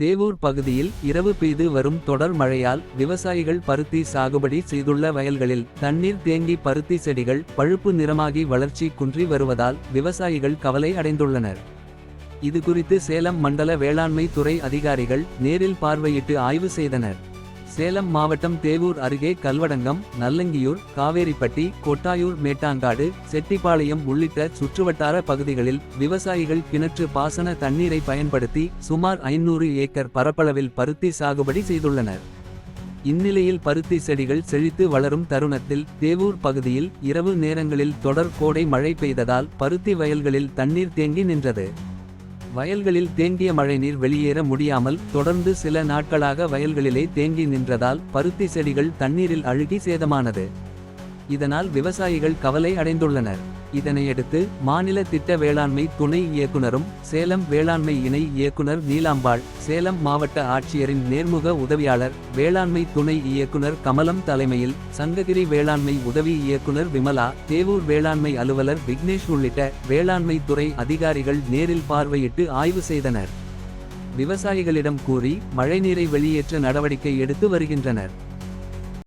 தேவூர் பகுதியில் இரவு பெய்து வரும் தொடர் மழையால் விவசாயிகள் பருத்தி சாகுபடி செய்துள்ள வயல்களில் தண்ணீர் தேங்கி பருத்தி செடிகள் பழுப்பு நிறமாகி வளர்ச்சி குன்றி வருவதால் விவசாயிகள் கவலை அடைந்துள்ளனர். இதுகுறித்து சேலம் மண்டல வேளாண்மை துறை அதிகாரிகள் நேரில் பார்வையிட்டு ஆய்வு செய்தனர். சேலம் மாவட்டம் தேவூர் அருகே கல்வடங்கம் நல்லங்கியூர் காவேரிப்பட்டி கொட்டாயூர் மேட்டாங்காடு செட்டிப்பாளையம் உள்ளிட்ட சுற்றுவட்டார பகுதிகளில் விவசாயிகள் கிணற்று பாசன தண்ணீரை பயன்படுத்தி சுமார் ஐநூறு ஏக்கர் பரப்பளவில் பருத்தி சாகுபடி செய்துள்ளனர். இந்நிலையில் பருத்தி செடிகள் செழித்து வளரும் தருணத்தில் தேவூர் பகுதியில் இரவு நேரங்களில் தொடர் கோடை மழை பெய்ததால் பருத்தி வயல்களில் தண்ணீர் தேங்கி நின்றது. வயல்களில் தேங்கிய மழைநீர் வெளியேற முடியாமல் தொடர்ந்து சில நாட்களாக வயல்களிலே தேங்கி நின்றதால் பருத்தி செடிகள் தண்ணீரில் அழுகி சேதமானது. இதனால் விவசாயிகள் கவலை அடைந்துள்ளனர். இதனையடுத்து மாநில திட்ட வேளாண்மை துணை இயக்குனரும் சேலம் வேளாண்மை இணை இயக்குனர் நீலாம்பாள் சேலம் மாவட்ட ஆட்சியரின் நேர்முக உதவியாளர் வேளாண்மை துணை இயக்குனர் கமலம் தலைமையில் சங்ககிரி வேளாண்மை உதவி இயக்குனர் விமலா தேவூர் வேளாண்மை அலுவலர் விக்னேஷ் உள்ளிட்ட வேளாண்மை துறை அதிகாரிகள் நேரில் பார்வையிட்டு ஆய்வு செய்தனர். விவசாயிகளிடம் கூறி மழைநீரை வெளியேற்ற நடவடிக்கை எடுத்து வருகின்றனர்.